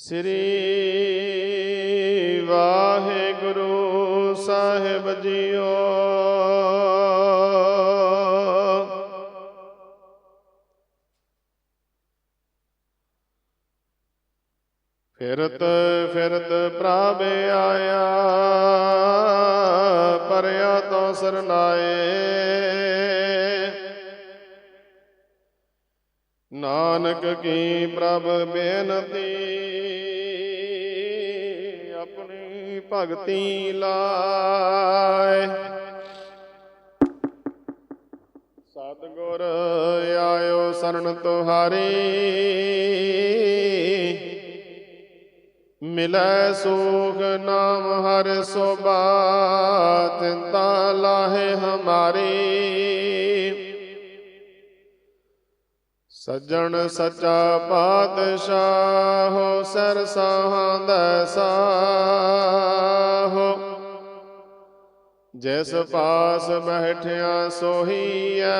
ਸ੍ਰੀ ਵਾਹਿਗੁਰੂ ਸਾਹਿਬ JIO. ਫਿਰਤ ਫਿਰਤ ਪ੍ਰਭ ਆਇਆ, ਪਰਿਆ ਤੋਂ ਸਰਨਾਏ ਨਾਨਕ ਕੀ ਪ੍ਰਭ ਬੇਨਤੀ ਭਗਤੀ ਲਾਏ। ਸਤਿਗੁਰ ਆਇਓ ਸਰਣ ਤੁਹਾਰੀ। ਮਿਲੈ ਸੁਖ ਨਾਮ ਹਰ ਸੋਭਾ, ਚਿੰਤਾ ਲਾਹੇ ਹਮਾਰੀ। ਸੱਜਣ ਸੱਚਾ ਪਾਤਸ਼ਾਹ ਹੋ ਸਰ ਸਾਹੰਦਾ ਸਾਹੋ ਜਿਸ ਪਾਸ ਬੈਠਿਆ ਸੋਹੀਐ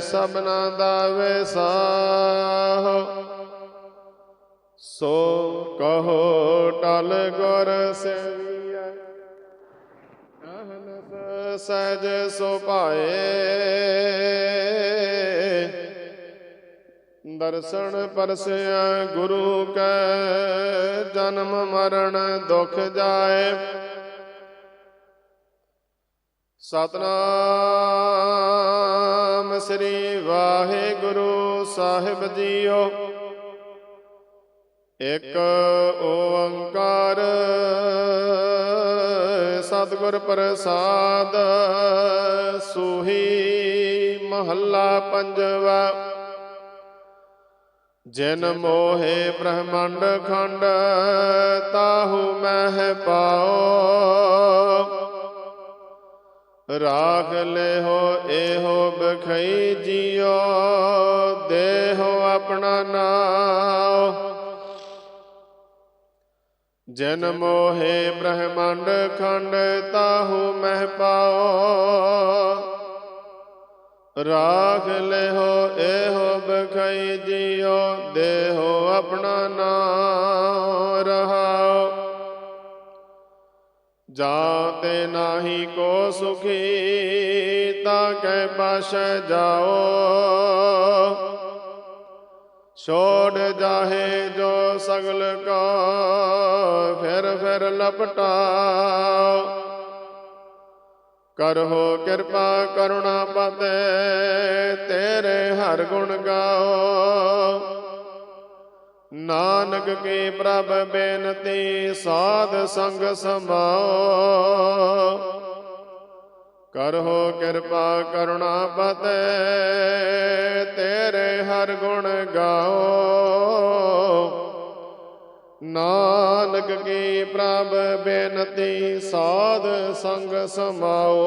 ਸਭਨਾ ਦਾ ਵਿਸਾਹੋ। ਸੋ ਕਹੋ ਟਲ ਗੁਰ ਸੇਵੀਐ ਅਹਨਸ ਸਹਿਜ ਸੋ ਪਾਏ ਦਰਸ਼ਨ ਪਰਸਿਆ ਗੁਰੂ ਕੈ ਜਨਮ ਮਰਨ ਦੁਖ ਜਾਏ। ਸਤਨਾਮ ਸ੍ਰੀ ਵਾਹਿਗੁਰੂ ਸਾਹਿਬ ਜੀਓ। ਇਕ ਓੰਕਾਰ ਸਤਿਗੁਰ ਪ੍ਰਸਾਦ ਸੂਹੀ ਮਹੱਲਾ ਪੰਜਵਾ। ਜਿਨ ਮੋਹੇ ਬ੍ਰਹਮੰਡ ਖੰਡ ਤਾਹੂ ਮਹਿ ਪਾਓ। ਰਾਖ ਹੋ ਇਹੋ ਬਖਈ ਜਿਉ ਦੇਹੋ ਆਪਣਾ ਨਾਮ ਜਨ ਮੋਹਿ ਬ੍ਰਹਮੰਡ ਖੰਡ ਤਾਹੂ ਮਹਿ ਪਾਓ ਰਾਖ ਹੋ ਇਹੋ ਬਖਈ ਜਿਉ ਦੇਹੋ ਆਪਣਾ ਨਾਮ ਜਾ ਤੇ ਨਾਹੀ ਕੋ ਸੁਖੀ, ਤਾ ਕੈ ਪਾਸ ਜਾਓ। ਛੋੜ ਜਾਹੇ ਜੋ ਸਗਲ ਕਾ, ਫਿਰ ਫਿਰ ਲਪਟਾਓ। ਕਰਹੋ ਕਿਰਪਾ ਕਰੁਣਾ ਪਤੇ ਤੇਰੇ ਹਰ ਗੁਣ ਗਾਓ। ਨਾਨਕ ਕੀ ਪ੍ਰਭ ਬੇਨਤੀ ਸਾਧ ਸੰਗ ਸਮਾਓ ਕਰੋ ਕਿਰਪਾ ਕਰੁਣਾ ਪਤੈ, ਤੇਰੇ ਹਰ ਗੁਣ ਗਾਓ। ਨਾਨਕ ਕੀ ਪ੍ਰਭ ਬੇਨਤੀ ਸਾਧ ਸੰਗ ਸਮਾਓ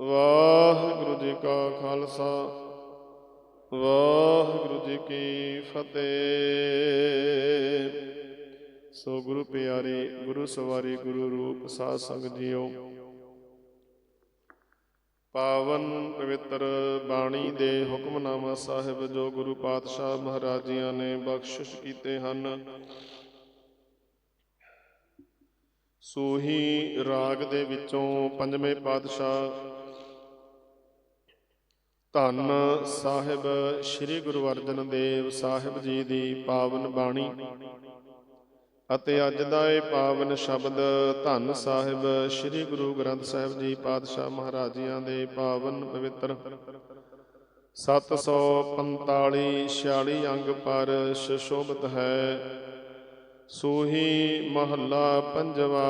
ਵਾਹਿਗੁਰੂ ਜੀ ਕਾ ਖਾਲਸਾ। ਵਾਹਿਗੁਰੂ ਜੀ ਕੀ ਫਤਿਹ। ਸੋ ਗੁਰੂ ਪਿਆਰੇ, ਗੁਰੂ ਸਵਾਰੀ, ਗੁਰੂ ਰੂਪ ਸਾਧ ਸੰਗਤ ਜੀਓ। ਪਾਵਨ ਪਵਿੱਤਰ ਬਾਣੀ ਦੇ ਹੁਕਮਨਾਮਾ ਸਾਹਿਬ ਜੋ ਗੁਰੂ ਪਾਤਸ਼ਾਹ ਮਹਾਰਾਜ ਜੀਆਂ ਨੇ ਬਖਸ਼ਿਸ਼ ਕੀਤੇ ਹਨ। ਸੂਹੀ ਰਾਗ ਦੇ ਵਿੱਚੋਂ ਪੰਜਵੇਂ ਪਾਤਸ਼ਾਹ ਧੰਨ ਸਾਹਿਬ ਸ੍ਰੀ ਗੁਰੂ ਅਰਜਨ ਦੇਵ ਸਾਹਿਬ ਜੀ ਦੀ ਪਾਵਨ ਬਾਣੀ। ਅਤੇ ਅੱਜ ਦਾ ਇਹ ਪਾਵਨ ਸ਼ਬਦ ਧੰਨ ਸਾਹਿਬ ਸ੍ਰੀ ਗੁਰੂ ਗ੍ਰੰਥ ਸਾਹਿਬ ਜੀ ਪਾਤਸ਼ਾਹ ਮਹਾਰਾਜੀਆਂ ਦੇ ਪਾਵਨ ਪਵਿੱਤਰ। 745 46 ਅੰਗ ਪਰ ਸ਼ੋਭਤ ਹੈ। ਸੂਹੀ ਮਹੱਲਾ ਪੰਜਵਾ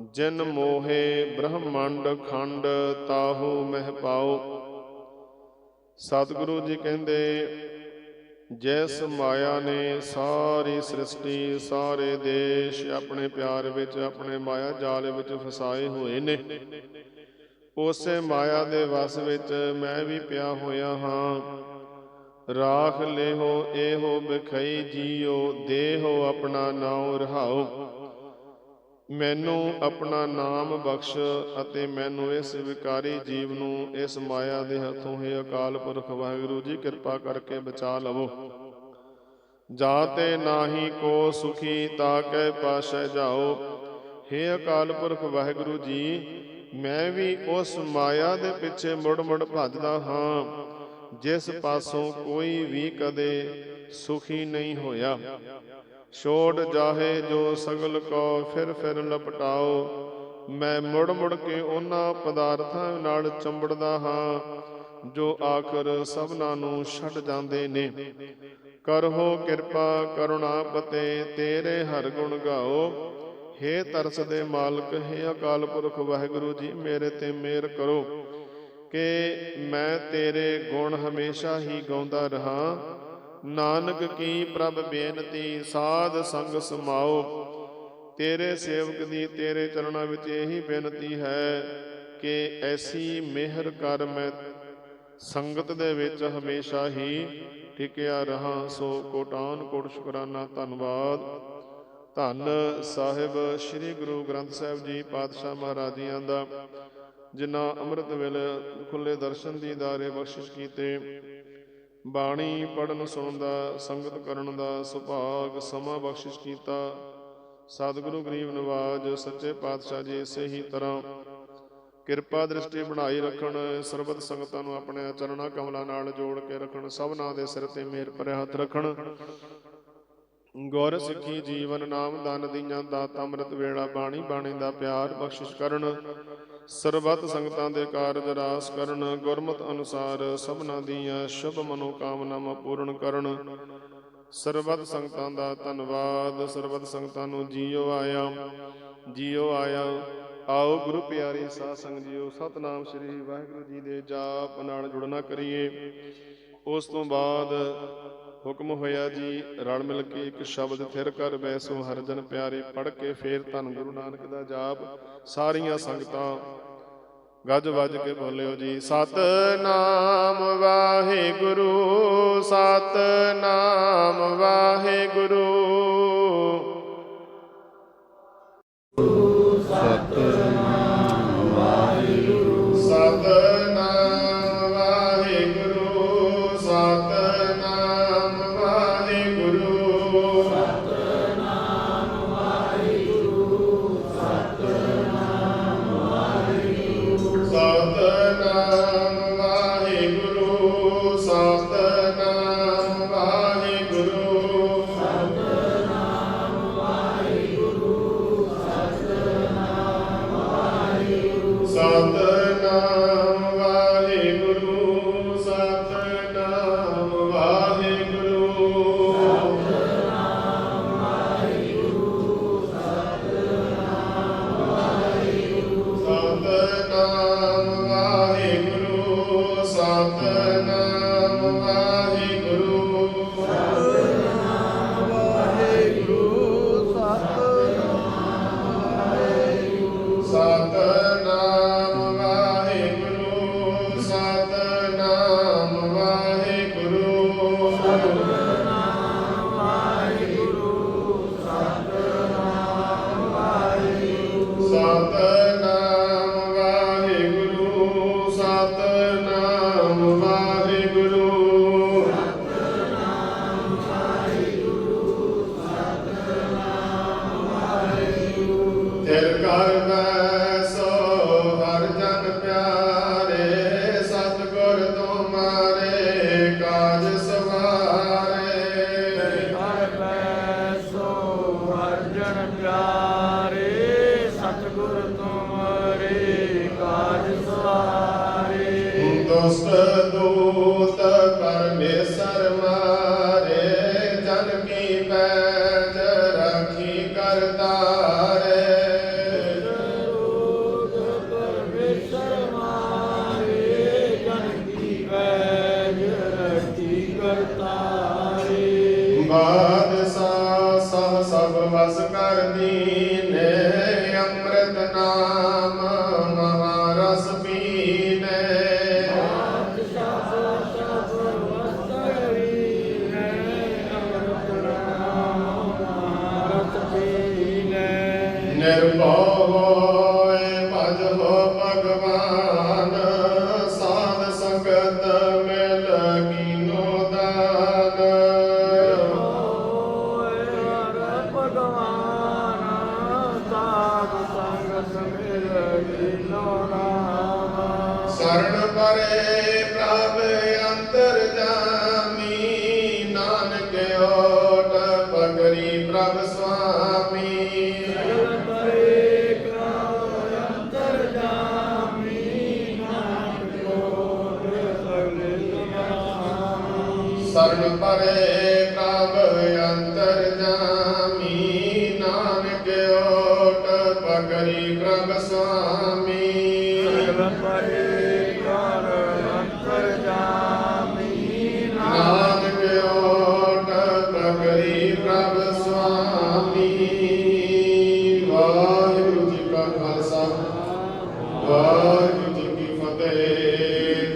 ਜਿਨ ਮੋਹੇ ਬ੍ਰਹਮੰਡ ਖੰਡ ਤਾਹੂ ਮਹਿ ਪਾਓ। ਸਤਿਗੁਰੂ ਜੀ ਕਹਿੰਦੇ, ਜਿਸ ਮਾਇਆ ਨੇ ਸਾਰੀ ਸ੍ਰਿਸ਼ਟੀ, ਸਾਰੇ ਦੇਸ਼ ਆਪਣੇ ਪਿਆਰ ਵਿੱਚ, ਆਪਣੇ ਮਾਇਆ ਜਾਲ ਵਿੱਚ ਫਸਾਏ ਹੋਏ ਨੇ। ਉਸੇ ਮਾਇਆ ਦੇ ਵਸ ਵਿੱਚ ਮੈਂ ਵੀ ਪਿਆ ਹੋਇਆ ਹਾਂ। ਰਾਖ ਲਿਹੋ, ਇਹੋ ਬਖਈ ਜੀਓ, ਦੇਹੋ ਆਪਣਾ ਨਾਉ ਰਹਾਓ ਮੈਨੂੰ ਆਪਣਾ ਨਾਮ ਬਖਸ਼ ਅਤੇ ਮੈਨੂੰ ਇਸ ਵਿਕਾਰੀ ਜੀਵ ਨੂੰ ਇਸ ਮਾਇਆ ਦੇ ਹੱਥੋਂ ਹੀ ਅਕਾਲ ਪੁਰਖ ਵਾਹਿਗੁਰੂ ਜੀ, ਕਿਰਪਾ ਕਰਕੇ ਬਚਾ ਲਵੋ। ਜਾਤੇ ਨਾਹੀ ਕੋ ਸੁਖੀ ਤਾਕੈ ਪਾਸ਼ੈ ਜਾਓ। ਹੇ ਅਕਾਲ ਪੁਰਖ ਵਾਹਿਗੁਰੂ ਜੀ, ਮੈਂ ਵੀ ਉਸ ਮਾਇਆ ਦੇ ਪਿੱਛੇ ਮੁੜ ਮੁੜ ਭੱਜਦਾ ਹਾਂ, ਜਿਸ ਪਾਸੋਂ ਕੋਈ ਵੀ ਕਦੇ ਸੁਖੀ ਨਹੀਂ ਹੋਇਆ। ਛੋੜ ਜਾਹੇ ਜੋ ਸਗਲ ਕੋ, ਫਿਰ ਫਿਰ ਲਪਟਾਓ। ਮੈਂ ਮੁੜ ਮੁੜ ਕੇ ਉਹਨਾਂ ਪਦਾਰਥਾਂ ਨਾਲ ਚੰਬੜਦਾ ਹਾਂ, ਜੋ ਆਖਰ ਸਭਨਾਂ ਨੂੰ ਛੱਡ ਜਾਂਦੇ ਨੇ। ਕਰਹੋ ਕਿਰਪਾ, ਕਰੁਣਾ ਪਤੇ, ਤੇਰੇ ਹਰ ਗੁਣ ਗਾਓ। ਹੇ ਤਰਸ ਦੇ ਮਾਲਕ, ਹੇ ਅਕਾਲ ਪੁਰਖ, ਵਾਹਿਗੁਰੂ ਜੀ, ਮੇਰੇ ਤੇ ਮਿਹਰ ਕਰੋ। ਕਿ ਮੈਂ ਤੇਰੇ ਗੁਣ ਹਮੇਸ਼ਾ ਹੀ ਗਾਉਂਦਾ ਰਹਾ। ਨਾਨਕ ਕੀ ਪ੍ਰਭ ਬੇਨਤੀ, ਸਾਧ ਸੰਗ ਸਮਾਓ। ਤੇਰੇ ਸੇਵਕ ਦੀ ਤੇਰੇ ਚਰਨਾਂ ਵਿੱਚ ਇਹੀ ਬੇਨਤੀ ਹੈ ਕਿ ਐਸੀ ਮਿਹਰ ਕਰ ਮੈਂ ਸੰਗਤ ਦੇ ਵਿੱਚ ਹਮੇਸ਼ਾ ਹੀ ਟਿਕਿਆ ਰਹਾ, ਸੋ ਕੋਟਾਨ ਕੋਟ ਸ਼ੁਕਰਾਨਾ, ਧੰਨਵਾਦ। ਧੰਨ ਸਾਹਿਬ ਸ੍ਰੀ ਗੁਰੂ ਗ੍ਰੰਥ ਸਾਹਿਬ ਜੀ ਪਾਤਸ਼ਾਹ ਮਹਾਰਾਜਿਆਂ ਦਾ, ਜਿਨ੍ਹਾਂ ਅੰਮ੍ਰਿਤ ਵੇਲੇ ਖੁੱਲੇ ਦਰਸ਼ਨ ਦੀਦਾਰੇ ਬਖਸ਼ਿਸ਼ ਕੀਤੇ। ਬਾਣੀ ਪੜਨ ਸੁਣਨ ਦਾ ਸੰਗਤ ਕਰਨ ਦਾ ਸੁਭਾਗ, ਸਮਾਂ ਬਖਸ਼ਿਸ਼ ਕੀਤਾ। ਸਤਿਗੁਰੂ ਗਰੀਬ ਨਿਵਾਜ਼, ਸੱਚੇ ਪਾਤਸ਼ਾਹ ਜੀ ਇਸੇ ਹੀ ਤਰ੍ਹਾਂ। ਕਿਰਪਾ ਦ੍ਰਿਸ਼ਟੀ ਬਣਾਈ ਰੱਖਣ, ਸਰਬਤ ਸੰਗਤਾਂ ਨੂੰ ਆਪਣੇ ਚਰਣਾ ਕਮਲਾਂ ਨਾਲ ਜੋੜ ਕੇ ਰੱਖਣ, ਸਭਨਾਂ ਦੇ ਸਿਰ ਤੇ ਮਿਹਰ ਭਰਿਆ ਹੱਥ ਰੱਖਣ। ਗੁਰ ਸਿੱਖੀ ਜੀਵਨ ਨਾਮ ਦਾਨ ਦੀਆਂ ਦਾਤ, ਅੰਮ੍ਰਿਤ ਵੇਲਾ ਬਾਣੀ ਬਾਣੀ ਦਾ ਪਿਆਰ ਬਖਸ਼ਿਸ਼ ਕਰਨ। ਸਰਬੱਤ ਸੰਗਤਾਂ ਦੇ ਕਾਰਜ ਰਾਸ ਕਰਨ, ਗੁਰਮਤ ਅਨੁਸਾਰ ਸਭਨਾਂ ਦੀਆਂ ਸ਼ੁਭ ਮਨੋ ਕਾਮਨਾਵਾਂ ਪੂਰਨ ਕਰਨ। ਸਰਬੱਤ ਸੰਗਤਾਂ ਦਾ ਧੰਨਵਾਦ, ਸਰਬੱਤ ਸੰਗਤਾਂ ਨੂੰ ਜੀਓ ਆਇਆ ਜੀਓ ਆਇਆ। ਆਓ ਗੁਰੂ ਪਿਆਰੇ ਸਾਧ ਸੰਗ ਜੀਓ, ਸਤਨਾਮ ਸ੍ਰੀ ਵਾਹਿਗੁਰੂ ਜੀ ਦੇ ਜਾਪ ਨਾਲ ਜੁੜਨਾ ਕਰੀਏ। ਉਸ ਤੋਂ ਬਾਅਦ ਹੁਕਮ ਹੋਇਆ ਜੀ, ਰਲ ਮਿਲ ਕੇ ਇੱਕ ਸ਼ਬਦ ਫਿਰ ਕਰ ਬੈਸੋ ਹਰ ਜਨ ਪਿਆਰੇ ਪੜ ਕੇ ਫੇਰ ਧੰਨ ਗੁਰੂ ਨਾਨਕ ਦਾ ਜਾਪ, ਸਾਰੀਆਂ ਸੰਗਤਾਂ। ਗੱਜ ਵੱਜ ਕੇ ਬੋਲਿਓ ਜੀ, ਸਤਨਾਮ ਵਾਹਿਗੁਰੂ ਸਤਨਾਮ ਵਾਹਿਗੁਰੂ। ਸਤਨਾਮ cosas, ਦੁਸ਼ਟ ਦੂਤ ਪਰਮੇਸ਼ਰ ਮਾਰੇ ਜਨ ਕੀ ਪੈਜ ਰੱਖੀ ਕਰਤਾਰੇ ਬਾਦਸ਼ਾਹ ਸਭ ਸਭ ਵਸ ਕਰਦੀ। Oh.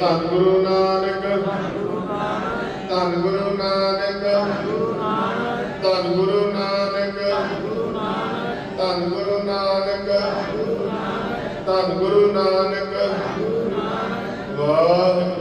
ਧੰਨ ਗੁਰੂ ਨਾਨਕ ਧੰਨ ਗੁਰੂ ਨਾਨਕ ਨਾਨਕ ਵਾਹਿਗੁਰੂ।